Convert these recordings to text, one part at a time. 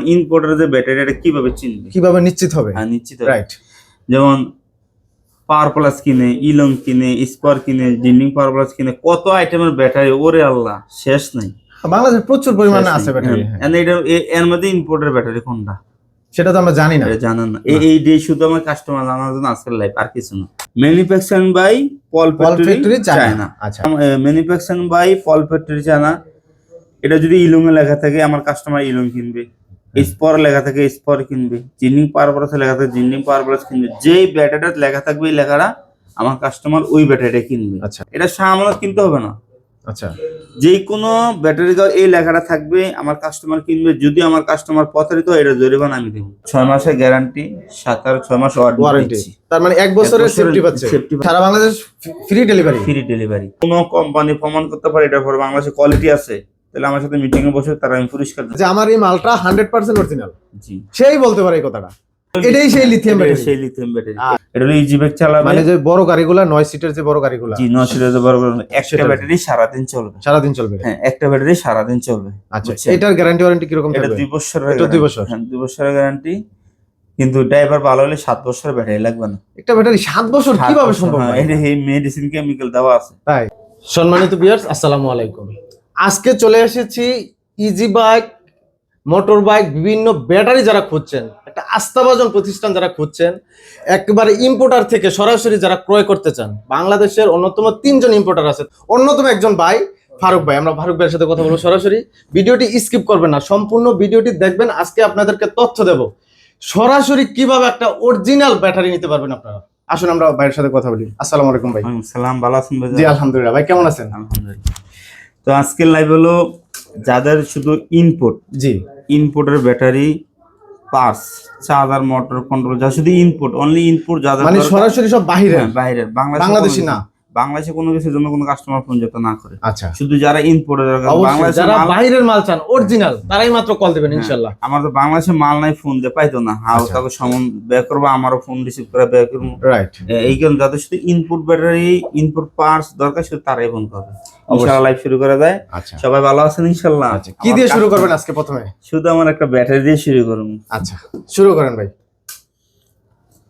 মানে ইম্পোর্টার যে ব্যাটারি এটা কীভাবে চিনবে? কীভাবে নিশ্চিত হবে? হ্যাঁ নিশ্চিত রাইট যেমন পাওয়ার প্লাস কিনে ইলং কিনে স্পার কিনে জিন্ডিং পাওয়ার প্লাস কিনে কত আইটেমের ব্যাটারি ওরে আল্লাহ শেষ নাই। বাংলাদেশে প্রচুর পরিমাণে আছে ব্যাটারি। এটা এর মধ্যে ইম্পোর্টের ব্যাটারি কোনটা? সেটা তো আমরা জানি না। জানেন না। এই এই ডে শুধু আমার কাস্টমার জানার জন্য আজকের লাইভ আর কিছু না। Manufacturing by Paul factory China আচ্ছা। Manufacturing by Paul factory China এটা যদি ইলং এ লেখা থাকে আমার কাস্টমার ইলং কিনবে। স্পর লেখা থাকে স্পর কিনবে। জিনিং পাওয়ার প্লাস লেখা থাকে জিনিং পাওয়ার প্লাস কিনবে। যেই ব্যাটারিটা লেখা থাকবে এই লেখাটা আমার কাস্টমার ওই ব্যাটারিটা কিনবে। আচ্ছা। এটা সামানত কিনতে হবে না। আচ্ছা। যে কোনো ব্যাটারি এই লেখাটা থাকবে আমার কাস্টমার কিনবে। যদি আমার কাস্টমার প্রতারিত হয়, এটা জরিমানা আমি দেবো। ছয় মাসের গ্যারান্টি সাত আর ছয় মাস ওয়ারেন্টি তার মানে এক বছরের সেফটি পাচ্ছে। সারা Bangladesh free delivery free delivery company company প্রমাণ করতে পারে এটা পরে বাংলাদেশে কোয়ালিটি আছে। তাহলে আমার সাথে মিটিং এ বসে তারা আমি পুরস্কার যে আমার এই মালটা হান্ড্রেড পার্সেন্ট অরিজিনাল জি। সেই বলতে পারে এই কথাটা। এটাই সেই লিথিয়াম ব্যাটারি সেই লিথিয়াম ব্যাটারি এটা হলো ইজি ব্যাগ চালাবে। মানে যে বড় গাড়িগুলা নয় সিটের যে বড় গাড়িগুলা। জি নশো হাজার বারো বারো একটা সেটা- ব্যাটারি সারাদিন চলবে। সারাদিন চলবে। হ্যাঁ একটা ব্যাটারি সারাদিন চলবে। আচ্ছা? এটার গ্যারান্টি ওয়ারেন্টি কীরকম এটা থাকবে? দুই বছরের এটা দুই বছর। হ্যাঁ দুই বছরের গ্যারান্টি কিন্তু ড্রাইভার ভালো হলে সাত বছরের ব্যাটারি লাগবে না। একটা ব্যাটারি সাত বছর কীভাবে সম্ভব? হ্যাঁ, এটা এই মেডিসিন কেমিক্যাল দেওয়া আছে। তাই। সম্মানিত বিয়ার্স আসসালামু আলাইকুম। আজকে চলে এসেছি ইজি বাইক মোটর বাইক বিভিন্ন ব্যাটারি যারা খুঁজছেন একটা আস্থাভাজন প্রতিষ্ঠান যারা খুঁজছেন একেবারে ইম্পোর্টার থেকে সরাসরি যারা ক্রয় করতে চান বাংলাদেশের অন্যতম তিনজন ইম্পোর্টার আছে অন্যতম একজন ভাই ফারুক ভাই। আমরা ফারুক ভাইয়ের সাথে কথা বলব সরাসরি। ভিডিওটি স্কিপ করবেন না সম্পূর্ণ ভিডিওটি দেখবেন আজকে আপনাদেরকে তথ্য দেব। সরাসরি কীভাবে একটা অরিজিনাল ব্যাটারি নিতে পারবেন আপনারা? আসুন আমরা ভাইয়ের সাথে কথা বলি। আসসালামু আলাইকুম ভাই। সালাম ভালো আছেন ভাই জি আলহামদুলিল্লাহ। ভাই কেমন আছেন? আলহামদুলিল্লাহ। তো আজকের লাইভ হলো যাদের শুধু ইনপুট জি। ইনপুটের battery parts charger motor control যা শুধু ইনপুট অনলি ইনপুট যাদের মানে সরাসরি সব বাহিরের? বাহিরের বাইরের বাংলাদেশে বাংলাদেশি না। বাংলাদেশে কোনো কিছুর জন্য কোনো কাস্টমার ফোন যাতে না করে। আচ্ছা। শুধু যারা অবশ্যই বাংলাদেশে যারা বাইরের মাল চান অরিজিনাল তারাই মাত্র কল দিবেন ইনশাল্লাহ। আমার তো বাংলাদেশে মাল নাই ফোন দিয়ে পাইতো না। হাও আচ্ছা। তাকে সমন ব্যয় করব আমারও ফোন রিসিভ করে ব্যয় করব। রাইট এই কারণে যাদের শুধু ইনপুট ব্যাটারি ইনপুট পার্টস দরকার শুধু তারাই ফোন করবে। ইনশাল্লাহ লাইভ শুরু করা যায়। আচ্ছা। সবাই ভালো আছেন ইনশাল্লাহ? আচ্ছা কি দিয়ে শুরু করবেন আজকে প্রথমে? শুধু আমার একটা ব্যাটারি দিয়ে শুরু করুন। আচ্ছা শুরু করেন ভাই।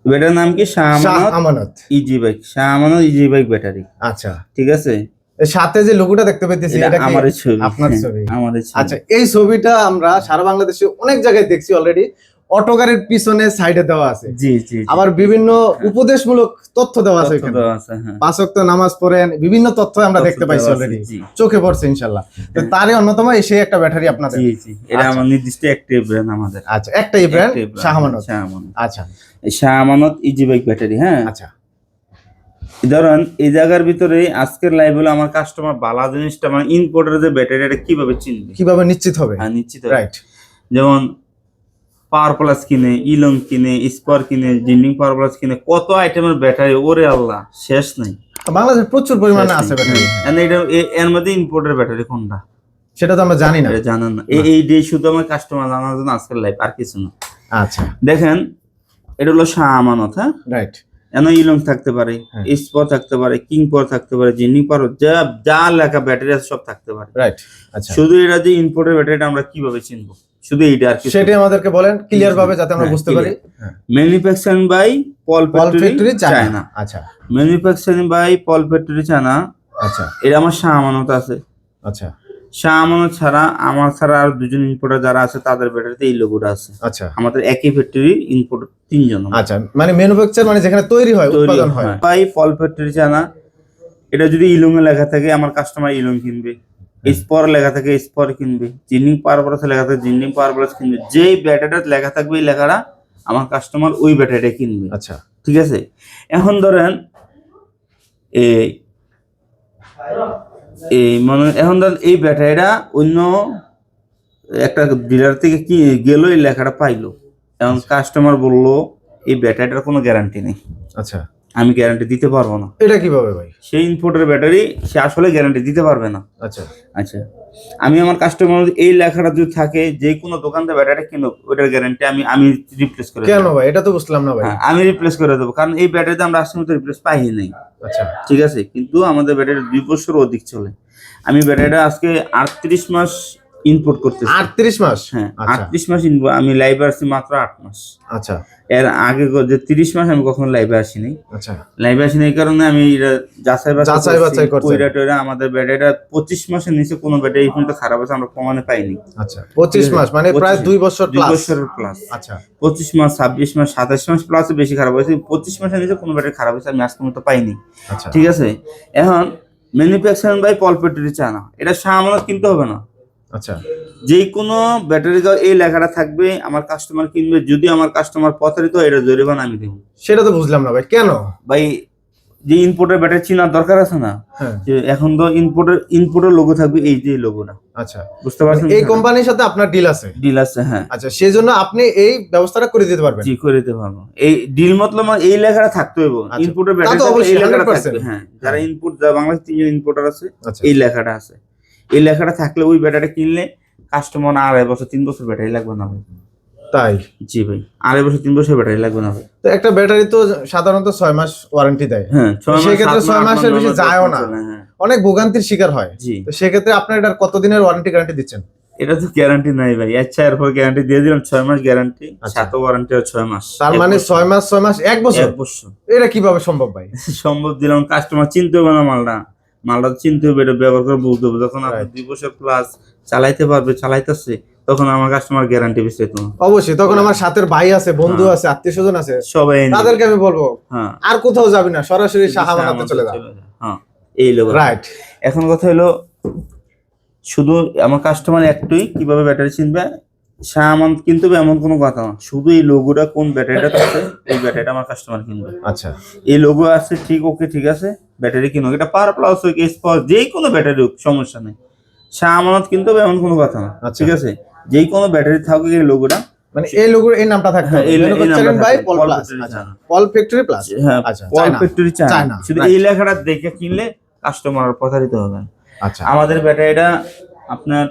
ব্যাটারির নাম কি? Shah Amanat easy bike. Shah Amanat easy bike battery. আচ্ছা। ঠিক আছে? সাথে যে লোগোটা দেখতে পাইতেছি এটা এটা আমার ছবি। আপনার হ্যাঁ, ছবি। আমার ছবি। আচ্ছা এই ছবিটা আমরা সারা বাংলাদেশে অনেক জায়গায় দেখছি অলরেডি অটো গাড়ির পিছনে সাইডে দেওয়া আছে। জি জি। আবার বিভিন্ন উপদেশমূলক তথ্য দেওয়া আছে আছে, হ্যাঁ। পাঁচ ওয়াক্ত নামাজ পড়েন বিভিন্ন তথ্য আমরা দেখতে পাইছি অলরেডি। চোখে পড়ছে ইনশাল্লাহ। তো তারই অন্যতম এসে একটা ব্যাটারি আপনাদের। জি জি। এটা আচ্ছা। আমার নির্দিষ্ট একটি ব্র্যান্ড আমাদের। আচ্ছা একটাই ব্র্যান্ড brand, শাহমানত। আচ্ছা। এই Shah Amanat easy bike battery হ্যাঁ। আচ্ছা। ধরেন এই জায়গার ভিতরে আজকের লাইভ হলো আমার কাস্টমার বালা জিনিসটা মানে ইনপোর্টের যে ব্যাটারি এটা কীভাবে চিনবে? কীভাবে নিশ্চিত হবে? হ্যাঁ নিশ্চিত রাইট যেমন পাওয়ার প্লাস কিনে ইলং কিনে স্পার কিনে জিন্ডিং পাওয়ার প্লাস কিনে কত আইটেমের ব্যাটারি ওরে আল্লাহ শেষ নাই। বাংলাদেশে প্রচুর পরিমাণে আছে ব্যাটারি। এটা এর মধ্যে ইম্পোর্টের ব্যাটারি কোনটা? সেটা তো আমরা জানি না। জানেন না। এই ডে শুধু আমার কাস্টমার জানার জন্য আজকের লাইভ আর কিছু না। আচ্ছা। দেখেন এটা হলো শাহ আমানত হ্যাঁ? রাইট এন ইলং থাকতে পারে হ্যাঁ। স্পর থাকতে পারে কিং পর থাকতে পারে জিন্ডিং পাওয়ার যা যা লেখা ব্যাটারি আছে সব থাকতে পারে। রাইট আচ্ছা। শুধু এটা যে ইম্পোর্টের ব্যাটারিটা আমরা কীভাবে চিনবো? শুধু এইটা আর কি সেটাই আমাদেরকে বলেন ক্লিয়ার ভাবে যাতে আমরা হ্যাঁ, বুঝতে পারি। Manufacturing by Paul Paul factory China আচ্ছা। Manufacturing by Paul factory China আচ্ছা। এটা আমার শাহ আমানত আছে। আচ্ছা। শাহ আমানত ছাড়া আমার ছাড়া আর দুজন ইম্পোর্টার যারা আছে তাদের ব্যাটারিতে এই লোগোটা আছে। আচ্ছা। আমাদের একই ফ্যাক্টরি ইম্পোর্ট তিনজন আচ্ছা মানে ম্যানুফ্যাকচার মানে যেখানে তৈরি হয় তৈরি উৎপাদন হয়। হয়। বাই পল ফ্যাক্টরি চায়না এটা যদি ইলং এ লেখা থাকে আমার কাস্টমার ইলং কিনবে। স্পর লেখা থাকে স্পর কিনবে। জিনিং পাওয়ার প্লাস লেখা থাকে জিনিং পাওয়ার প্লাস কিনবে। যেই ব্যাটারিটা লেখা থাকবে এই লেখাটা আমার কাস্টমার ওই ব্যাটারিটা কিনবে। আচ্ছা। ঠিক আছে? এখন ধরেন এই এই মানে এখন ধরেন এই ব্যাটারিটা অন্য একটা ডিলার থেকে কি গেল এই লেখাটা পাইলো। এখন কাস্টমার বলল এই ব্যাটারিটার কোনো গ্যারান্টি নেই। আচ্ছা। আমি গ্যারান্টি দিতে পারব না। এটা কীভাবে ভাই? সেই ইনপুটের ব্যাটারি সে আসলে গ্যারান্টি দিতে পারবে না। আচ্ছা। আচ্ছা। আমি আমার কাস্টমার এই লেখাটা যদি থাকে যে কোনো দোকান থেকে ব্যাটারি কিনো ওটার গ্যারান্টি আমি আমি রিপ্লেস করে কেন ভাই? এটা তো বুঝলাম না ভাই। হ্যাঁ, আমি রিপ্লেস করে দেবো কারণ এই ব্যাটারিতে আমরা আসলে মতো রিপ্লেস পাই নাই। আচ্ছা। ঠিক আছে? কিন্তু আমাদের ব্যাটারি দুই বছর অধিক চলে। আমি ব্যাটারিটা আজকে আটত্রিশ মাস ইনপুট করতেছি। আটত্রিশ মাস? হ্যাঁ আচ্ছা। আটত্রিশ মাস input, আমি লাইভে আসছি মাত্র আট মাস। আচ্ছা। এর আগে যে তিরিশ মাস আমি কখনো লাইভে আসিনি। আচ্ছা। লাইভে আসিনি এই কারণে আমি এটা যাচাই যাচাই বাছাই করছেন। কইরা টইরা আমাদের ব্যাটারিটা পঁচিশ মাসের নিচে কোনো ব্যাটারি এই পর্যন্ত খারাপ আছে আমরা প্রমাণে পাইনি। আচ্ছা পঁচিশ মাস মানে প্রায় 25 দুই বছর দুই প্লাস বছরের প্লাস আচ্ছা। পঁচিশ মাস ছাব্বিশ মাস সাতাশ মাস প্লাস বেশি খারাপ হয়েছে। পঁচিশ মাসের নিচে কোনো ব্যাটারি খারাপ হয়েছে আমি আজকে মতো পাইনি। আচ্ছা। ঠিক আছে? এখন ম্যানুফ্যাকচারিং বাই পলপেটরি চা না এটা সামানত কিনতে হবে না। আচ্ছা। যে কোনো ব্যাটারি এই লেখাটা থাকবে আমার কাস্টমার কিনবে যদি আমার কাস্টমার প্রতারিত হয়, এটা জরিমানা আমি দেবো। সেটা তো বুঝলাম না ভাই কেন? ভাই যে ইনপুটের ব্যাটারি চিনার দরকার আছে না হ্যাঁ। যে এখন তো ইনপুটের ইনপুটের লোগো থাকবে এই যে লোগোটা আচ্ছা। বুঝতে পারছেন এই কোম্পানির সাথে আপনার ডিল আছে? ডিল আছে হ্যাঁ। আচ্ছা সেই জন্য আপনি এই ব্যবস্থাটা করে দিতে পারবেন? জি করে দিতে পারব। এই ডিল মতলব আমার এই লেখাটা থাকতে হইব। আচ্ছা। ইনপুটের ব্যাটারি এই লেখাটা থাকবে হ্যাঁ। যারা ইনপুট বাংলাদেশ তিনজন ইনপুটার আছে আচ্ছা। এই লেখাটা আছে। এই লেখাটা থাকলে ওই ব্যাটারি কিনলে কাস্টমার আড়াই বছর তিন বছর ব্যাটারি লাগবে না ভাই। তাই? জি ভাই আড়াই বছর তিন বছর ব্যাটারি লাগবে না ভাই। তো একটা ব্যাটারি তো সাধারণত ছয় মাস ওয়ারেন্টি দেয়। হ্যাঁ সেক্ষেত্রে ছয় মাসের বেশি যায়ও না। হ্যাঁ। অনেক ভোগান্তির শিকার হয়। জি। তো সেক্ষেত্রে আপনার এটার কতদিনের ওয়ারেন্টি গ্যারান্টি দিচ্ছেন? এটা তো গ্যারান্টি নাই ভাই আচ্ছা এরপর গ্যারান্টি দিয়ে দিলাম ছয় মাস গ্যারান্টি। সাত ওয়ারেন্টি আর ছয় মাস। তার মানে। ছয় মাস ছয় মাস এক বছর? এক বছর। এটা কীভাবে সম্ভব ভাই? সম্ভব দিলাম কাস্টমার চিনতে হবে না মালটা। মালটা চিনতে হবে এটা ব্যবহার করে বুঝতে হবে। যখন আপনি দুই বছর প্লাস চালাইতে পারবে চালাইতেছে তখন আমার কাস্টমার গ্যারান্টি বিস্তারিত না অবশ্যই তখন আমার সাথের ভাই আছে বন্ধু আছে আত্মীয় স্বজন আছে সবাই তাদেরকে আমি বলব হ্যাঁ। আর কোথাও যাবি না সরাসরি শাহামানাতে চলে যা। হ্যাঁ এই লোক রাইট এখন কথা হলো শুধু আমার কাস্টমার একটুই কীভাবে ব্যাটারি চিনবে? সামান কিন্তু এমন কোনো কথা না। শুধু এই লোগোটা কোন ব্যাটারিটা আছে এই ব্যাটারিটা আমার কাস্টমার কিনবে। আচ্ছা। এই লোগো আছে ঠিক ওকে ঠিক আছে ব্যাটারি কিনো এটা পার প্লাস হোক স্পট যে কোনো ব্যাটারি হোক সমস্যা নেই। সামানত কিনতে হবে এমন কোনো কথা না আচ্ছা। ঠিক আছে? যেই কোনো ব্যাটারি থাকুক এই লোগোটা মানে এই লোগোর এই নামটা থাকবে হ্যাঁ, এই- এই ম্যানুফ্যাকচারিং নামটা বাই পল প্লাস আচ্ছা পল ফ্যাক্টরি প্লাস হ্যাঁ আচ্ছা, পল ফ্যাক্টরি চায় China, শুধু এই লেখাটা দেখে কিনলে কাস্টমার প্রতারিত হবে। আচ্ছা। আমাদের ব্যাটারিটা আপনার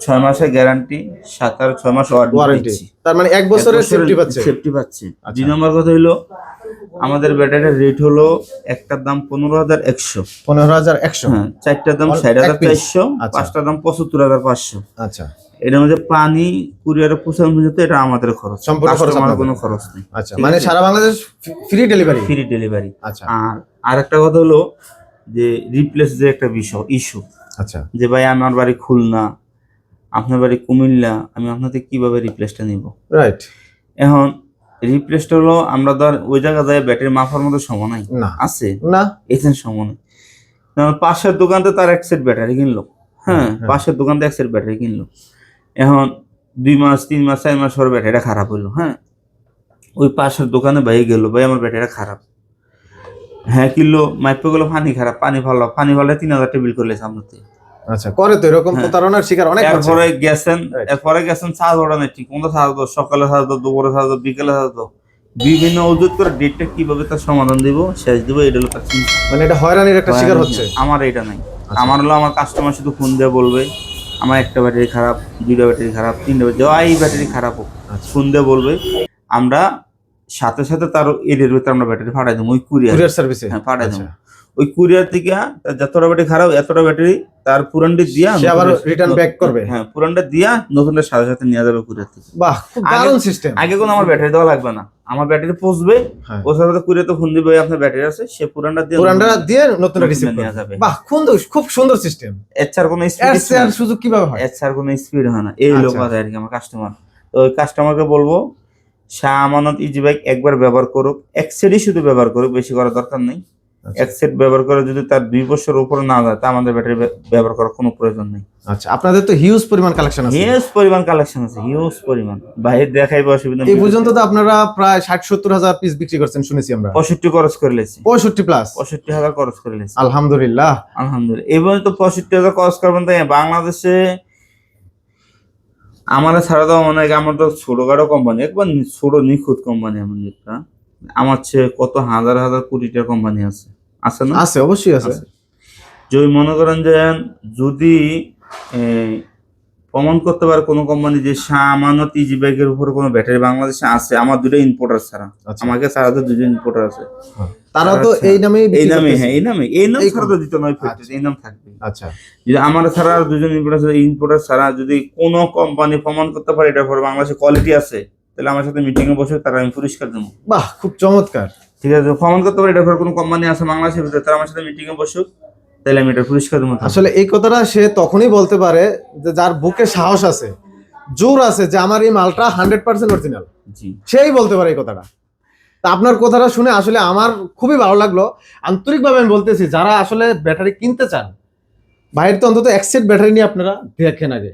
ছয় মাসের গ্যারান্টি সাত আর ছয় মাস ওয়ারেন্টি ওয়ারেন্টি তার মানে এক বছরের সেফটি পাচ্ছে। সেফটি পাচ্ছে। আচ্ছা। দুই নম্বর কথা হলো আমাদের ব্যাটারির রেট হলো একটার দাম পনেরো হাজার একশো। পনেরো হাজার একশো? হ্যাঁ চারটার দাম ষাট হাজার? চারশো আচ্ছা। পাঁচটার দাম পঁচাত্তর হাজার পাঁচশো। আচ্ছা। এটার মধ্যে পানি কুরিয়ারে পৌঁছানো পর্যন্ত এটা আমাদের খরচ। সম্পূর্ণ খরচ আপনাদের? কোনো খরচ নেই। আচ্ছা মানে সারা Bangladesh free delivery free delivery আচ্ছা। আর আরেকটা কথা হলো যে রিপ্লেস যে একটা বিষয় ইস্যু আচ্ছা। যে ভাই আমার বাড়ি খুলনা আপনার বাড়ি কুমিল্লা আমি আপনাদের কীভাবে রিপ্লেসটা নিব? রাইট এখন রিপ্লেসটা হলো আমরা ধর ওই জায়গা যায় ব্যাটারি মাপার মতো সময় নাই। না। আছে? না। এখানে সময় নেই। পাশের দোকানতে তার এক সেট ব্যাটারি কিনলো। হ্যাঁ হ্যাঁ। পাশের দোকানতে এক সেট ব্যাটারি কিনলো। এখন দুই মাস তিন মাস চার মাস পর ব্যাটারিটা খারাপ হলো হ্যাঁ? ওই পাশের দোকানে ভাই গেল ভাই আমার ব্যাটারিটা খারাপ। হ্যাঁ কিনলো মাইপে গেলো পানি খারাপ পানি ভালো পানি ভালো তিন হাজার টেবিল করলে সামনে আচ্ছা করে তো এরকম হ্যাঁ। প্রতারণার শিকার অনেক এরপরে গেছেন এরপরে গেছেন চার্জ ওড়ানে ঠিক দাও সকালে দাও দুপুরে দাও বিকেলে দাও বিভিন্ন ওজুত করে ডেটটা কীভাবে তার সমাধান দিব শেষ দিব এটা হলো তার মানে এটা হয়রানির একটা শিকার হচ্ছে। আমার এটা নাই। আচ্ছা। আমার হলো আমার কাস্টমার শুধু ফোন দিয়ে বলবে আমার একটা ব্যাটারি খারাপ দুইটা ব্যাটারি খারাপ তিনটা ব্যাটারি এই ব্যাটারি খারাপ হোক আচ্ছা। ফোন দিয়ে বলবে আমরা সাথে সাথে তার এরিয়ার ভিতরে আমরা ব্যাটারি ফাটাই দেবো ওই কুরিয়ার কুরিয়ার সার্ভিসে হ্যাঁ ফাটাই দেবো। ওই কুরিয়ার থেকে তার যতটা ব্যাটারি খারাপ এতটা ব্যাটারি তার পুরানটি দিয়া সে আবার রিটার্ন ব্যাক করবে। হ্যাঁ পুরানটা দিয়া নতুনটা সাথে সাথে নিয়ে যাবে কুরিয়ার থেকে। বাহ খুব দারুণ সিস্টেম আগে কোনো আমার ব্যাটারি দেওয়া লাগবে না। আমার ব্যাটারি পৌঁছবে হ্যাঁ। ওর সাথে কুরিয়াতে ফোন দিবে আপনার ব্যাটারি আছে সে পুরানটা দিয়ে পুরানটা দিয়ে নতুনটা রিসিভ নেওয়া যাবে। বাহ সুন্দর খুব সুন্দর সিস্টেম এর ছাড়া কোনো স্পিড চেয়ে সুযোগ কীভাবে হয়? এর ছাড়া কোনো স্পিড হয় না। এই লোক আচ্ছা। আছে আর কি আমার কাস্টমার তো ওই কাস্টমারকে বলব শাহ আমানত ইজি বাইক একবার ব্যবহার করুক। এক সেটই শুধু ব্যবহার করুক বেশি করার দরকার নেই। এক সেট ব্যবহার করে যদি তার দুই বছর উপরে না যায় তা আমাদের ব্যাটারি ব্যবহার করার কোনো প্রয়োজন নেই। আচ্ছা আপনাদের তো হিউজ পরিমাণ কালেকশন আছে। হিউজ পরিমাণ কালেকশন আছে হিউজ পরিমাণ। বাইরে দেখাইবে অসুবিধা এই পর্যন্ত তো আপনারা প্রায় ষাট সত্তর হাজার পিস বিক্রি করছেন শুনেছি আমরা। পঁয়ষট্টি খরচ করে লেছি। পঁয়ষট্টি প্লাস পঁয়ষট্টি হাজার খরচ করে লেছি। আলহামদুলিল্লাহ। আলহামদুলিল্লাহ। এবার তো পঁয়ষট্টি হাজার খরচ করবেন তাই বাংলাদেশে আমার ছাড়া তো মনে হয় আমার তো ছোটখাটো কোম্পানি একবার ছোট নিখুঁত কোম্পানি আমার একটা। আমার চেয়ে কত হাজার হাজার কোটিটার কোম্পানি আছে। আছে না? আছে অবশ্যই আছে। যদি মনে করেন যে যদি প্রমাণ করতে পারে কোনো কোম্পানি যে সামান্য টিজি ব্যাগের উপর কোনো ব্যাটারি বাংলাদেশে আছে আমার দুটো ইম্পোর্টার ছাড়া। আচ্ছা। আমাকে ছাড়া তো দুজন ইম্পোর্টার আছে। তারা তো আচ্ছা। এই নামেই এই নামে হ্যাঁ এই নামে এই নাম ছাড়া তো দিত নয় এই নাম থাকবে। আচ্ছা। যদি আমার ছাড়া আর দুজন ইম্পোর্টার ইম্পোর্টার ছাড়া যদি কোনো কোম্পানি প্রমাণ করতে পারে এটার পরে বাংলাদেশে কোয়ালিটি আছে তাহলে আমার সাথে মিটিংয়ে বসে তারা আমি পুরস্কার দেবো। বাহ খুব চমৎকার। ঠিক আছে প্রমাণ করতে পারে পরে কোনো কোম্পানি আছে বাংলাদেশের ভিতরে তারা আমার সাথে মিটিং এ বসুক তাহলে আমি এটা পুরস্কার দেবো আসলে এই কথাটা সে তখনই বলতে পারে যে যার বুকে সাহস আছে জোর আছে যে আমার এই মালটা হান্ড্রেড পার্সেন্ট অরিজিনাল জি। সেই বলতে পারে এই কথাটা। তা আপনার কথাটা শুনে আসলে আমার খুবই ভালো লাগল। আন্তরিকভাবে আমি বলতেছি যারা আসলে ব্যাটারি কিনতে চান বাইরে তো অন্তত এক সেট ব্যাটারি নিয়ে আপনারা দেখেন আগে।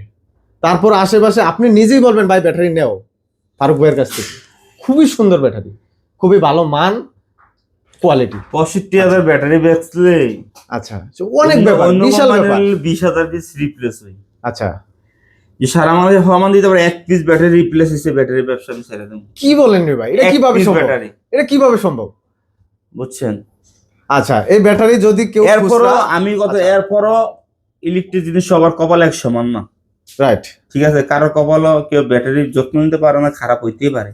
তারপর আশেপাশে আপনি নিজেই বলবেন ভাই ব্যাটারি নেও। ফারুক ভাইয়ের কাছ থেকে। খুবই সুন্দর ব্যাটারি খুবই ভালো মান কোয়ালিটি পঁয়ষট্টি হাজার ব্যাটারি বেচলে আচ্ছা। অনেক ব্যাপার বিশাল ব্যাপার। বিশ হাজার পিস রিপ্লেস হয়। আচ্ছা। যে সারা আমাদের হওয়ামান দিতে পারে এক পিস ব্যাটারি রিপ্লেস হিসেবে ব্যাটারি ব্যবসা আমি ছেড়ে দেবো। কি বলেন রে ভাই? এটা কীভাবে সম্ভব? ব্যাটারি এটা কীভাবে সম্ভব? বুঝছেন? আচ্ছা এই ব্যাটারি যদি কেউ এরপরও আমি কত আচ্ছা। এরপরও ইলেকট্রিক জিনিস সবার কপাল এক সমান না। রাইট ঠিক আছে কারও কপালও কেউ ব্যাটারির যত্ন নিতে পারে না খারাপ হইতেই পারে।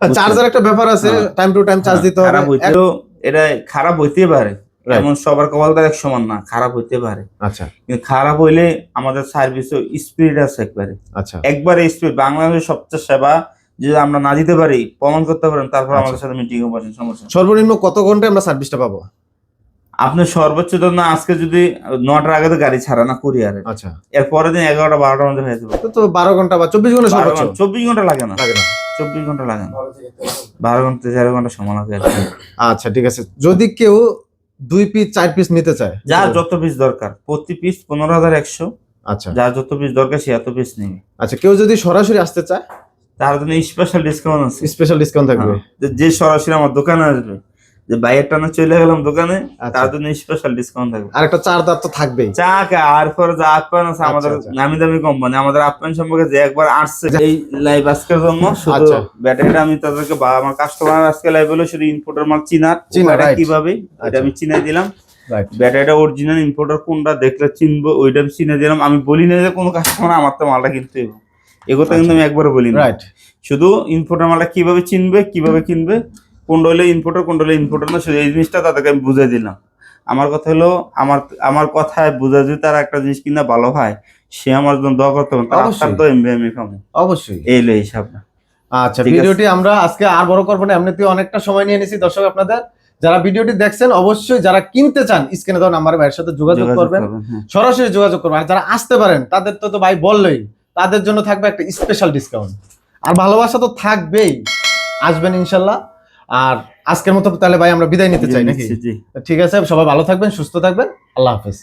চার্জার একটা ব্যাপার আছে। টাইম টু টাইম চার্জ দিতে হবে। খারাপ হইতেও এটা খারাপ হইতে পারে. এমন সবার কপাল তো এক সমান না খারাপ হইতে পারে। আচ্ছা। কিন্তু খারাপ হইলে আমাদের সার্ভিসও স্পিড আছে একবারে। আচ্ছা। একবারে স্পিড বাংলাদেশের সবচেয়ে সেবা যদি আমরা না দিতে পারি প্রমাণ করতে পারেন তারপর আচ্ছা। আমাদের সাথে মিটিং এ বসেন সমস্যা সর্বনিম্ন কত ঘন্টায় আমরা সার্ভিসটা পাবো? আপনি সর্বোচ্চ ধরুন আজকে যদি নটার আগে তো গাড়ি ছাড়া না কুরিয়ারে আচ্ছা। এর পরের দিন এগারোটা বারোটার মধ্যে হয়ে যাবে। তো তো বারো ঘণ্টা বা চব্বিশ ঘণ্টা চব্বিশ ঘণ্টা লাগে না। লাগে না। চব্বিশ ঘণ্টা লাগে না বারো ঘণ্টা তেরো ঘণ্টা সময় লাগে আচ্ছা ঠিক আছে। যদি কেউ দুই পিস চার পিস নিতে চায় যার যত পিস দরকার প্রতি পিস পনেরো হাজার একশো। আচ্ছা। যার যত পিস দরকার সে এত পিস নেবে। আচ্ছা কেউ যদি সরাসরি আসতে চায় তার জন্য স্পেশাল ডিসকাউন্ট আছে। স্পেশাল ডিসকাউন্ট থাকবে। হ্যাঁ, যে- যে সরাসরি আমার দোকানে আসবে যে বাইরের টানা চলে গেলাম দোকানে আচ্ছা। তার জন্য স্পেশাল ডিসকাউন্ট থাকবে। আর একটা চার দাঁত তো থাকবেই। চা আর পর যা আপ্যায়ন আছে আমাদের আচ্ছা। নামি দামি কোম্পানি আমাদের আপ্যায়ন সম্পর্কে যে একবার আসছে এই লাইভ আজকের জন্য শুধু আচ্ছা। ব্যাটারিটা আমি তাদেরকে বা আমার কাস্টমার আজকে লাইভ হলো শুধু ইম্পোর্টার মাল চিনার চিনা, ওটা right. কীভাবে এটা আচ্ছা। আমি চিনাই দিলাম। ব্যাটারিটা অরিজিনাল ইম্পোর্টার কোনটা দেখলে চিনবো ওইটা আমি চিনে দিলাম। আমি বলি না যে কোনো কাস্টমার আমার তো মালটা কিনতে এগোতে কিন্তু আমি একবারে বলি না। রাইট শুধু ইম্পোর্টার মালটা কীভাবে চিনবে কীভাবে কিনবে কোনটা হলে ইম্পোর্টার কোনটা হলে ইম্পোর্টার না শুধু এই জিনিসটা তাদেরকে আমি বুঝিয়ে দিলাম। আমার কথা হলো আমার আমার কথায় বুঝা যদি তার একটা জিনিস কিনা ভালো হয় সে আমার জন্য দোয়া করতে হবে। তার। তো এমবি আমি পাবো অবশ্যই। এই হলো হিসাব আচ্ছা ভিডিওটি আমরা আজকে আর বড় করব না এমনিতেও অনেকটা সময় নিয়ে নিছি দর্শক আপনাদের। যারা ভিডিওটি দেখছেন অবশ্যই যারা কিনতে চান স্ক্রিনে দেওয়া নাম্বার ভাইয়ের সাথে যোগাযোগ করবেন, হ্যাঁ। সরাসরি যোগাযোগ করবেন। আর যারা আসতে পারেন তাদের তো তো ভাই বললেই তাদের জন্য থাকবে একটা স্পেশাল ডিসকাউন্ট আর ভালোবাসা তো থাকবেই। আসবেন ইনশাল্লাহ। আর আজকের মতো তাহলে ভাই আমরা বিদায় নিতে চাই নাকি? ঠিক আছে সবাই ভালো থাকবেন সুস্থ থাকবেন। আল্লাহ হাফেজ।